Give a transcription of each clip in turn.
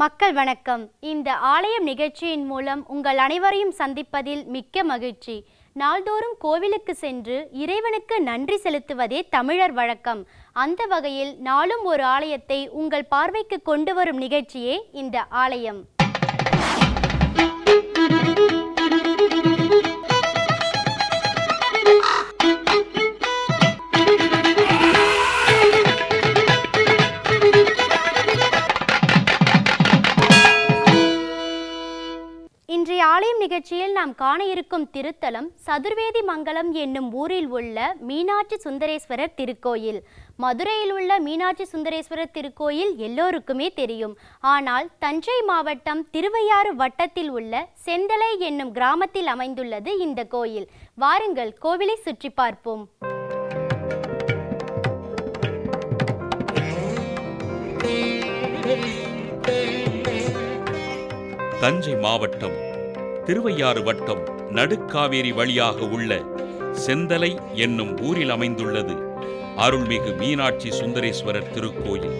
மக்கள் வணக்கம். இந்த ஆலயம் நிகழ்ச்சியின் மூலம் உங்கள் அனைவரையும் சந்திப்பதில் மிக்க மகிழ்ச்சி. நாள்தோறும் கோவிலுக்கு சென்று இறைவனுக்கு நன்றி செலுத்துவதே தமிழர் வழக்கம். அந்த வகையில் நாளும் ஒரு ஆலயத்தை உங்கள் பார்வைக்கு கொண்டு வரும் நிகழ்ச்சியே இந்த ஆலயம். நிகழ்ச்சியில் நாம் காண இருக்கும் திருத்தலம் சதுர்வேதி மங்கலம் என்னும் ஊரில் உள்ள மீனாட்சி சுந்தரேஸ்வரர் திருக்கோயில். மதுரையில் உள்ள மீனாட்சி சுந்தரேஸ்வரர் திருக்கோயில் எல்லோருக்குமே தெரியும். ஆனால் தஞ்சை மாவட்டம் திருவையாறு வட்டத்தில் உள்ள செந்தலை என்னும் கிராமத்தில் அமைந்துள்ளது இந்த கோயில். வாருங்கள் கோவிலை சுற்றி பார்ப்போம். தஞ்சை மாவட்டம் திருவையாறு வட்டம் நடுக்காவேரி வழியாக உள்ள செந்தலை என்னும் ஊரில் அமைந்துள்ளது. அருள்மிகு மீனாட்சி சுந்தரேஸ்வரர் திருக்கோயில்.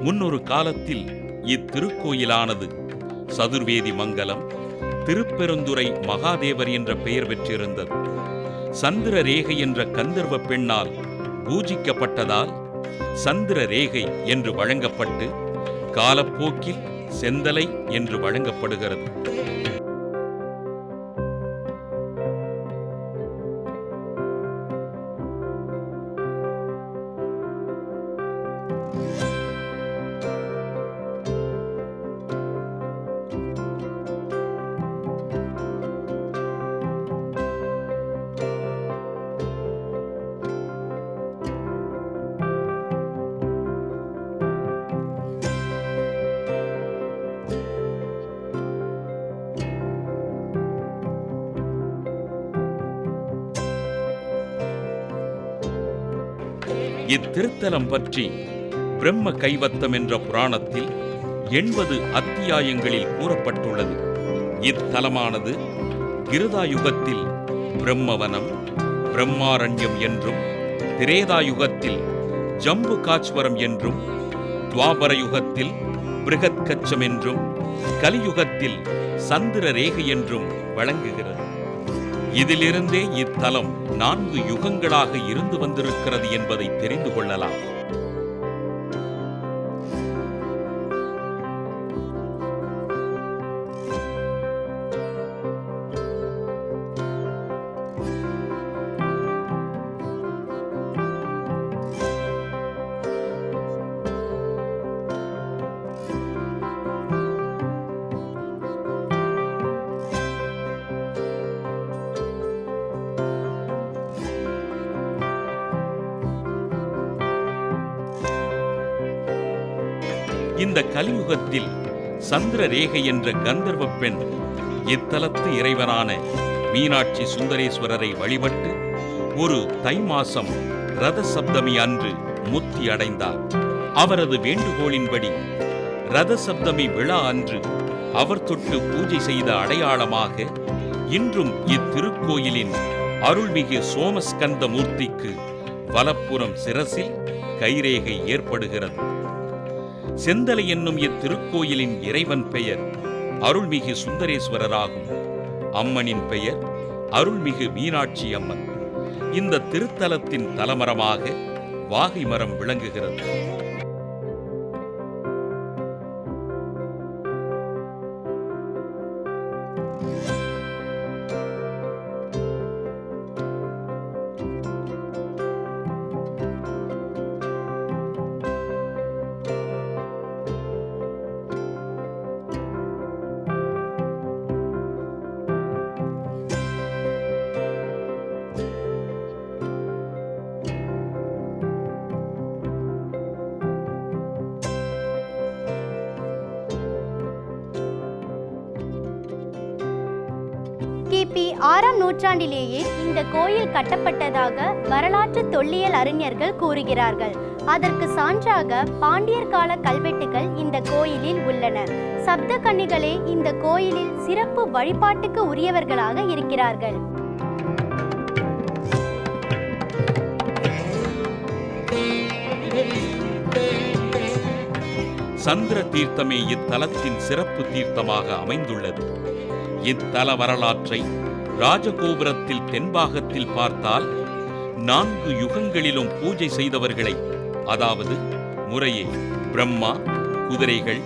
முன்னொரு காலத்தில் இத்திருக்கோயிலானது சதுர்வேதி மங்கலம் திருப்பெருந்துறை மகாதேவர் என்ற பெயர் பெற்றிருந்தது. சந்திர ரேகை என்ற கந்தர்வ பெண்ணால் பூஜிக்கப்பட்டதால் சந்திர ரேகை என்று வழங்கப்பட்டு காலப்போக்கில் செந்தலை என்று வழங்கப்படுகிறது. இத்திருத்தலம் பற்றி பிரம்ம கைவத்தம் என்ற புராணத்தில் எண்பது அத்தியாயங்களில் கூறப்பட்டுள்ளது. இத்தலமானது கிருதாயுகத்தில் பிரம்மவனம் பிரம்மாரண்யம் என்றும் திரேதாயுகத்தில் ஜம்பு காச்வரம் என்றும் துவாபர யுகத்தில் பிருகத்கச்சம் என்றும் கலியுகத்தில் சந்திர ரேகை என்றும் வழங்குகிறது. இதிலிருந்தே இத்தலம் நான்கு யுகங்களாக இருந்து வந்திருக்கிறது என்பதை தெரிந்து கொள்ளலாம். இந்த கலியுகத்தில் சந்திர ரேகை என்ற கந்தர்வ பெண் இத்தலத்து இறைவனான மீனாட்சி சுந்தரேஸ்வரரை வழிபட்டு ஒரு தை மாசம் ரத சப்தமி அன்று முத்தி அடைந்தார். அவரது வேண்டுகோளின்படி ரத சப்தமி விழா அன்று அவர் தொட்டு பூஜை செய்த அடையாளமாக இன்றும் இத்திருக்கோயிலின் அருள்மிகு சோமஸ்கந்த மூர்த்திக்கு வலப்புறம் சிரசில் கைரேகை ஏற்படுகிறது. செந்தலை என்னும் இத்திருக்கோயிலின் இறைவன் பெயர் அருள்மிகு சுந்தரேஸ்வரராகும். அம்மனின் பெயர் அருள்மிகு மீனாட்சி அம்மன். இந்த திருத்தலத்தின் தலமரமாக வாகை மரம் விளங்குகிறது. நூற்றாண்டிலேயே இந்த கோயில் கட்டப்பட்டதாக வரலாற்று தொல்லியல் அறிஞர்கள் கூறுகிறார்கள். அதற்கு சான்றாக பாண்டியர் கால கல்வெட்டுகள் இந்த கோயிலில் உள்ளன. சப்த கன்னிகளே இந்த கோயிலில் சிறப்பு வழிபாட்டுக்கு உரியவர்களாக இருக்கிறார்கள். சந்திர தீர்த்தமே இத்தலத்தின் சிறப்பு தீர்த்தமாக அமைந்துள்ளது. இத்தல வரலாற்றை ராஜகோபுரத்தில் தென்பாகத்தில் பார்த்தால் நான்கு யுகங்களிலும் பூஜை செய்தவர்களை அதாவது முறையே பிரம்மா குதிரைகள்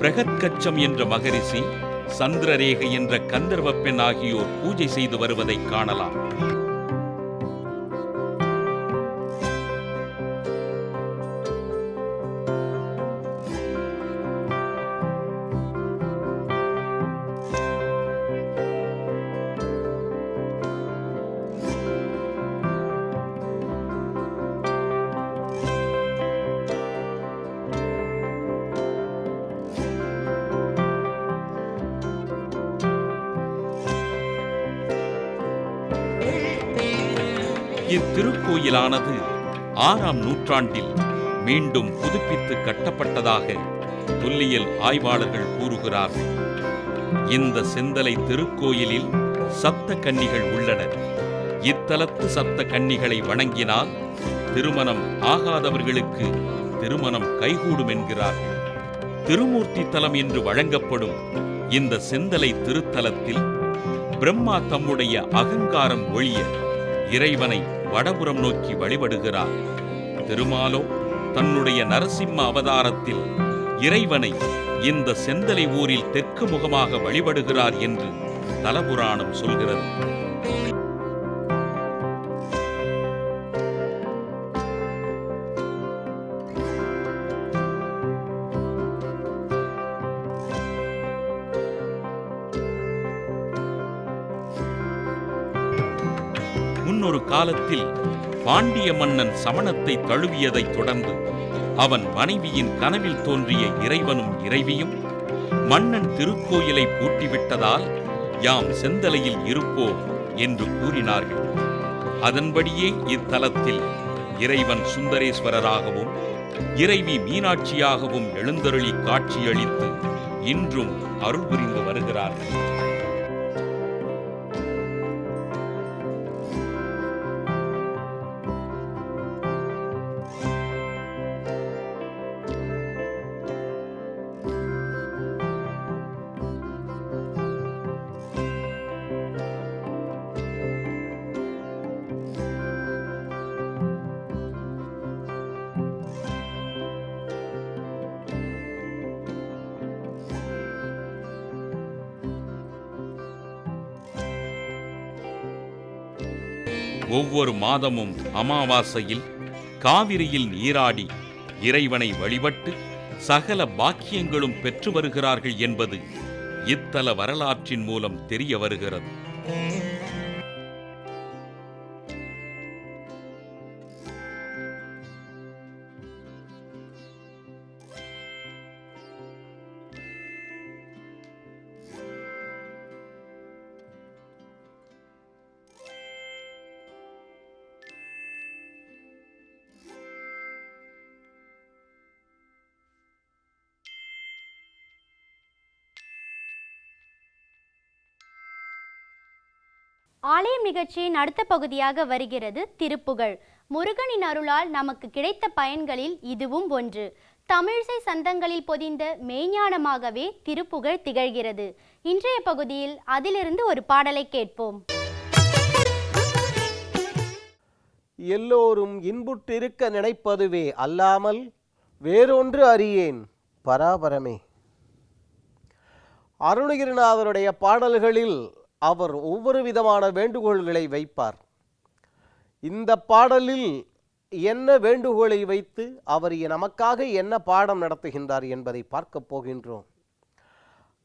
பிரகத்கச்சம் என்ற மகரிஷி சந்திரரேகை என்ற கந்தர்வப்பெண் ஆகியோர் பூஜை செய்து வருவதை காணலாம். இத்திருக்கோயிலானது ஆறாம் நூற்றாண்டில் மீண்டும் புதுப்பித்து கட்டப்பட்டதாக தொல்லியல் ஆய்வாளர்கள் கூறுகிறார்கள். இந்த செந்தலை திருக்கோயிலில் சப்த கன்னிகள் உள்ளனர் இத்தலத்து சப்த கன்னிகளை வணங்கினால் திருமணம் ஆகாதவர்களுக்கு திருமணம் கைகூடும் என்கிறார்கள். திருமூர்த்தி தலம் என்று வழங்கப்படும் இந்த செந்தலை திருத்தலத்தில் பிரம்மா தம்முடைய அகங்காரம் ஒழிய இறைவனை வடபுறம் நோக்கி வழிபடுகிறார். திருமாலோ தன்னுடைய நரசிம்ம அவதாரத்தில் இறைவனை இந்த செந்தலை ஊரில் தெற்கு முகமாக வழிபடுகிறார் என்று தலபுராணம் சொல்கிறது. முன்னொரு காலத்தில் பாண்டிய மன்னன் சமணத்தை தழுவியதைத் தொடர்ந்து அவன் மனைவியின் கனவில் தோன்றிய இறைவனும் இறைவியும் மன்னன் திருக்கோயிலை பூட்டிவிட்டதால் யாம் செந்தலையில் இருப்போம் என்று கூறினார்கள். அதன்படியே இத்தலத்தில் இறைவன் சுந்தரேஸ்வரராகவும் இறைவி மீனாட்சியாகவும் எழுந்தருளி காட்சியளித்து இன்றும் அருள் புரிந்து வருகிறார்கள். ஒவ்வொரு மாதமும் அமாவாசையில் காவிரியில் நீராடி இறைவனை வழிபட்டு சகல பாக்கியங்களும் பெற்று வருகிறார்கள் என்பது இத்தல வரலாற்றின் மூலம் தெரிய வருகிறது. ஆலயம் நிகழ்ச்சியின் அடுத்த பகுதியாக வருகிறது திருப்புகழ். முருகனின் அருளால் நமக்கு கிடைத்த பயன்களில் இதுவும் ஒன்று. தமிழிசை சந்தங்களில் பொதிந்த மெய்ஞானமாகவே திருப்புகழ் திகழ்கிறது. இன்றைய பகுதியில் அதிலிருந்து ஒரு பாடலை கேட்போம். எல்லோரும் இன்புற்றிருக்க நினைப்பதுவே அல்லாமல் வேறொன்று அறியேன் பராபரமே. அருணகிரிநாதருடைய பாடல்களில் அவர் ஒவ்வொரு விதமான வேண்டுகோள்களை வைப்பார். இந்த பாடலில் என்ன வேண்டுகோளை வைத்து அவர் நமக்காக என்ன பாடம் நடத்துகின்றார் என்பதை பார்க்கப் போகின்றோம்.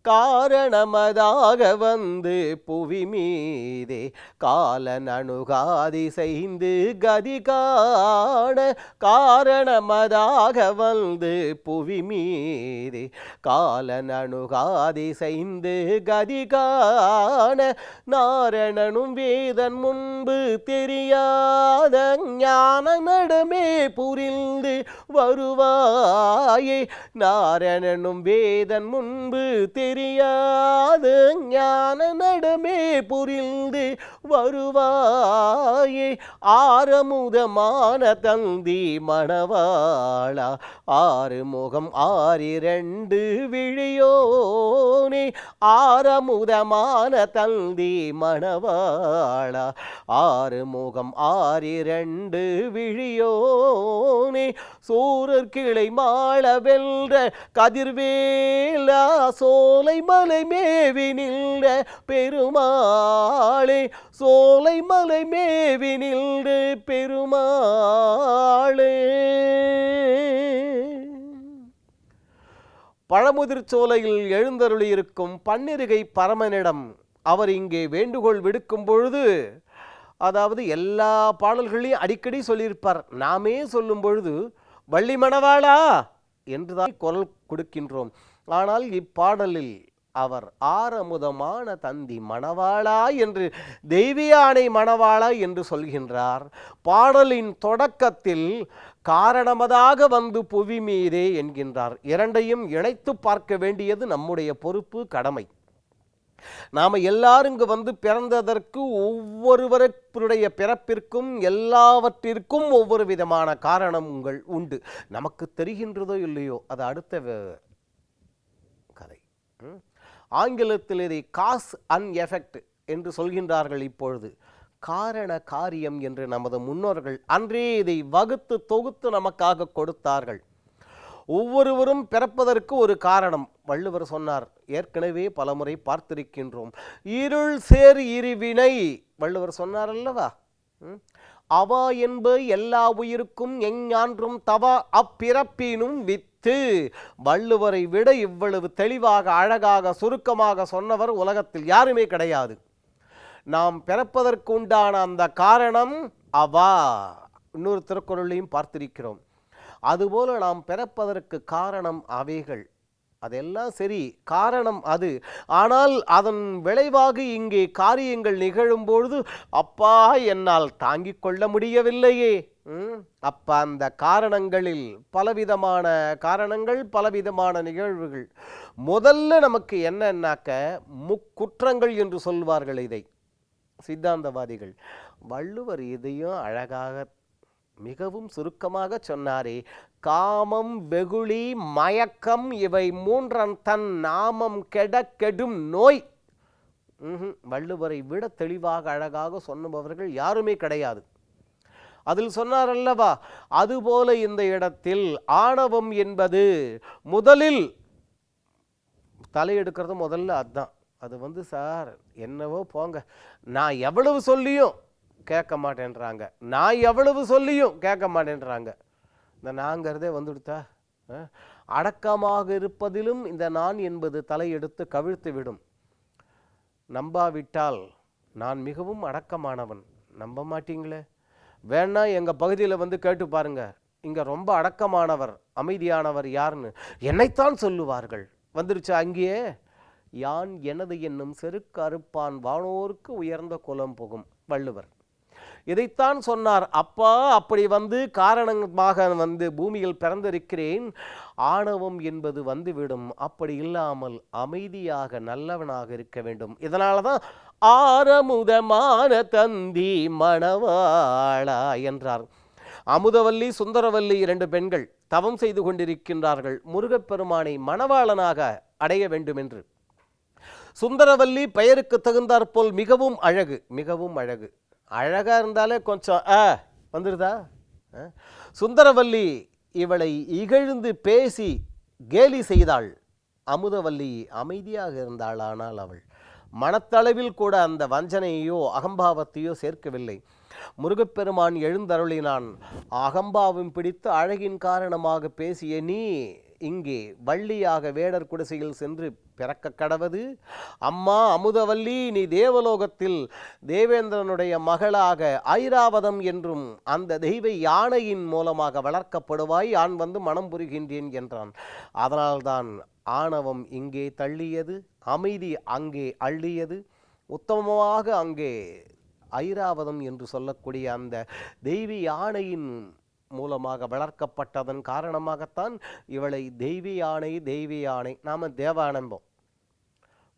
காரணமதாக வந்து புவி மீதே காலன் அணுகாதி செய்து கதி காண காரணமதாக வந்து புவி மீதே காலன் அணுகாதி செய்து கதி காண நாரணனும் வேதன் முன்பு தெரியாத ஞான நடுமே புரிந்து வருவாயே நாரணனும் வேதன் முன்பு தெரியாது. ஞான நடமே புரிந்து வருவாயே. ஆரமுதமான தந்தி மணவாளா. ஆறு முகம் ஆறிரண்டு விழியோனே. ஆரமுதமான தந்தி மணவாளா. ஆறு முகம் ஆறிரண்டு விழியோனே. சூரர் கிளை மாள வெல்ற கதிர்வேலா சோ சோலைமலை மேவி நின்ற பெருமாளே சோலைமலை மேவி நின்ற பெருமாளே. பழமுதிர் சோலையில் எழுந்தருளியிருக்கும் பன்னிருகை பரமனிடம் அவர் இங்கே வேண்டுகோள் விடுக்கும் பொழுது அதாவது எல்லா பாடல்களையும் அடிக்கடி சொல்லியிருப்பார். நாமே சொல்லும் பொழுது வள்ளி மணவாளா என்றுதான் குரல் கொடுக்கின்றோம். ஆனால் இப்பாடலில் அவர் ஆரமுதமான தந்தி மணவாளா என்று தெய்வியானை மணவாளா என்று சொல்கின்றார். பாடலின் தொடக்கத்தில் காரணமதாக வந்து புவி மீதே என்கின்றார். இரண்டையும் இணைத்து பார்க்க வேண்டியது நம்முடைய பொறுப்பு கடமை. நாம் எல்லாரும் இங்கு வந்து பிறந்ததற்கு ஒவ்வொருவருடைய பிறப்பிற்கும் எல்லாவற்றிற்கும் ஒவ்வொரு விதமான காரணங்கள் உண்டு. நமக்கு தெரிகின்றதோ இல்லையோ அது அடுத்த வே- ஆங்கிலத்தில் இதை காஸ் அன் எஃபெக்ட் என்று சொல்கின்றார்கள் இப்பொழுது. காரண காரியம் என்று நமது முன்னோர்கள் அன்றே இதை வகுத்து தொகுத்து நமக்காக கொடுத்தார்கள். ஒவ்வொருவரும் பிறப்பதற்கு ஒரு காரணம். வள்ளுவர் சொன்னார் ஏற்கனவே பலமுறை பார்த்திருக்கின்றோம். இருள் சேர் இருவினை. வள்ளுவர் சொன்னார் அல்லவா? ம்? அவா என்ப எல்லா உயிருக்கும் எஞ்ஞான்றும் தவா அப்பிறப்பினும் வித்து. வள்ளுவரை விட இவ்வளவு தெளிவாக அழகாக சுருக்கமாக சொன்னவர் உலகத்தில் யாருமே கிடையாது. நாம் பிறப்பதற்கு உண்டான அந்த காரணம் அவா. இன்னொரு திருக்குறளையும் பார்த்திருக்கிறோம். அதுபோல நாம் பிறப்பதற்கு காரணம் அவைகள். அதெல்லாம் சரி காரணம் அது. ஆனால் அதன் விளைவாக இங்கே காரியங்கள் நிகழும்பொழுது அப்பா என்னால் தாங்கிக் கொள்ள முடியவில்லையே. ம், அப்ப அந்த காரணங்களில் பலவிதமான காரணங்கள் பலவிதமான நிகழ்வுகள். முதல்ல நமக்கு என்னன்னாக்க முக்குற்றங்கள் என்று சொல்வார்கள் இதை. சித்தாந்தவாதிகள். வள்ளுவர் இதையும் அழகாக மிகவும் சுருக்கமாக சொன்னாரே காமம் வெகுளி மயக்கம் இவை மூன்றன் தன் நாமம் கெட கெடும் நோய். வள்ளுவரை விட தெளிவாக அழகாக சொன்னபவர்கள் யாருமே கிடையாது. அதில் சொன்னார் அல்லவா அதுபோல இந்த இடத்தில் ஆணவம் என்பது முதலில் தலையெடுக்கிறது முதல்ல அதுதான் அது வந்து சார் என்னவோ போங்க. நான் எவ்வளவு சொல்லியும் கேட்க மாட்டேன்றாங்க. நான் எவ்வளவு சொல்லியும் கேட்க மாட்டேன்றாங்க. இந்த நாங்கிறதே வந்துடுத்தா அடக்கமாக இருப்பதிலும் இந்த நான் என்பது தலையெடுத்து கவிழ்த்து விடும். நம்பாவிட்டால் நான் மிகவும் அடக்கமானவன். நம்ப மாட்டீங்களே? வேணா எங்கள் பகுதியில் வந்து கேட்டு பாருங்க. இங்கே ரொம்ப அடக்கமானவர் அமைதியானவர் யாருன்னு? என்னைத்தான் சொல்லுவார்கள். வந்துருச்சு அங்கேயே? யான் எனது என்னும் செருக்கு அறுப்பான் வானோருக்கு உயர்ந்த குலம் புகும் வள்ளுவர். இதைத்தான் சொன்னார். அப்பா அப்படி வந்து காரணமாக வந்து பூமியில் பிறந்திருக்கிறேன். ஆணவம் என்பது வந்துவிடும். அப்படி இல்லாமல் அமைதியாக நல்லவனாக இருக்க வேண்டும். இதனால தான் ஆரமுதமான தந்தி மணவாளா என்றார். அமுதவல்லி சுந்தரவல்லி இரண்டு பெண்கள் தவம் செய்து கொண்டிருக்கின்றார்கள். முருகப்பெருமானை மணவாளனாக அடைய வேண்டும் என்று. சுந்தரவல்லி பெயருக்கு தகுந்தாற்போல் மிகவும் அழகு மிகவும் அழகு. அழகாக இருந்தாலே கொஞ்சம் ஆ வந்துடுதா ஆ? சுந்தரவல்லி இவளை இகழ்ந்து பேசி கேலி செய்தாள். அமுதவல்லி அமைதியாக இருந்தாள் ஆனால் அவள் மனத்தளவில் கூட அந்த வஞ்சனையோ அகம்பாவத்தையோ சேர்க்கவில்லை. முருகப்பெருமான் எழுந்தருளினான் அகம்பாவம் பிடித்து அழகின் காரணமாக பேசிய நீ இங்கே வள்ளியாக வேடர் குடிசையில் சென்று பிறக்க கடவது. அம்மா அமுதவல்லி நீ தேவலோகத்தில் தேவேந்திரனுடைய மகளாக ஐராவதம் என்றும் அந்த தெய்வ யானையின் மூலமாக வளர்க்கப்படுவாய் ஆண் வந்து மனம் புரிகின்றேன் என்றான். அதனால்தான் ஆணவம் இங்கே தள்ளியது அமைதி அங்கே அள்ளியது. உத்தமமாக அங்கே ஐராவதம் என்று சொல்லக்கூடிய அந்த தெய்வ யானையின் மூலமாக வளர்க்கப்பட்டதன் காரணமாகத்தான் இவளை தெய்வ யானை தெய்வ யானை நாம் தேவானம்போம்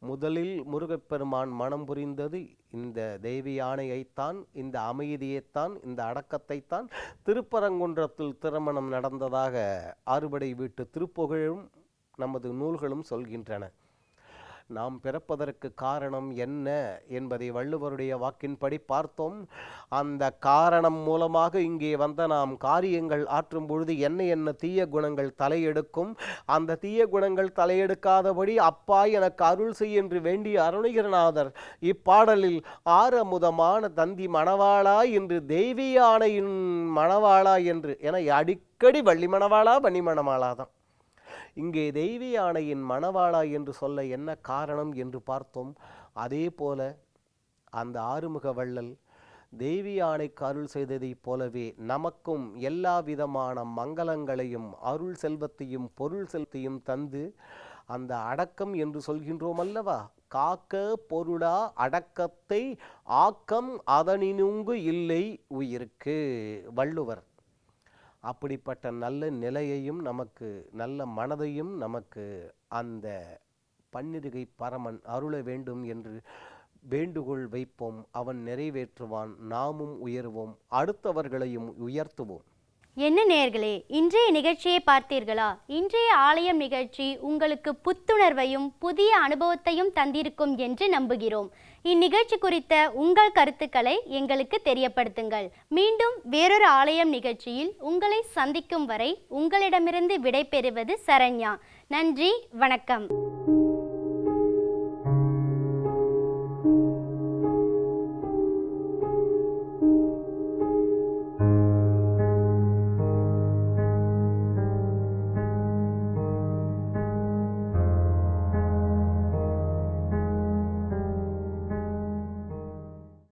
முதலில் முருகப்பெருமான் மனம் புரிந்தது இந்த தெய்வ யானையைத்தான் இந்த அமைதியைத்தான் இந்த அடக்கத்தைத்தான் திருப்பரங்குன்றத்தில் திருமணம் நடந்ததாக அறுபடை வீட்டு திருப்புகழும் நமது நூல்களும் சொல்கின்றன. நாம் பிறப்பதற்கு காரணம் என்ன என்பதை வள்ளுவருடைய வாக்கின்படி பார்த்தோம். அந்த காரணம் மூலமாக இங்கே வந்த நாம் காரியங்கள் ஆற்றும் பொழுது என்ன என்ன தீய குணங்கள் தலையெடுக்கும். அந்த தீய குணங்கள் தலையெடுக்காதபடி அப்பா எனக்கு அருள் செய் என்று வேண்டிய அருணகிரநாதர் இப்பாடலில் ஆரமுதமான தந்தி மணவாளா என்று தெய்வீயானையின் மணவாளா என்று என அடிக்கடி வள்ளி மணவாளா வன்னி மணவாளா தான். இங்கே தெய்வ யானையின் மணவாளா என்று சொல்ல என்ன காரணம் என்று பார்த்தோம். அதே போல அந்த ஆறுமுக வள்ளல் தெய்வ யானைக்கு அருள் செய்ததைப் போலவே நமக்கும் எல்லா விதமான மங்களங்களையும் அருள் செல்வத்தையும் பொருள் செல்வத்தையும் தந்து அந்த அடக்கம் என்று சொல்கின்றோம் அல்லவா? காக்க பொருளா அடக்கத்தை ஆக்கம் அதனினுங்கு இல்லை உயிருக்கு. வள்ளுவர் அப்படிப்பட்ட நல்ல நிலையையும் நமக்கு நல்ல மனதையும் நமக்கு அந்த பன்னிருகை பரமன் அருள வேண்டும் என்று வேண்டுகோள் வைப்போம். அவன் நிறைவேற்றுவான். நாமும் உயர்வோம். அடுத்தவர்களையும் உயர்த்துவோம். என்ன நேர்களே இன்றைய நிகழ்ச்சியை பார்த்தீர்களா? இன்றைய ஆலயம் நிகழ்ச்சி உங்களுக்கு புத்துணர்வையும் புதிய அனுபவத்தையும் தந்திருக்கும் என்று நம்புகிறோம். இந்நிகழ்ச்சி குறித்த உங்கள் கருத்துக்களை எங்களுக்கு தெரியப்படுத்துங்கள். மீண்டும் வேறொரு ஆலயம் நிகழ்ச்சியில் உங்களை சந்திக்கும் வரை உங்களிடமிருந்து விடைபெறுவது சரண்யா. நன்றி வணக்கம்.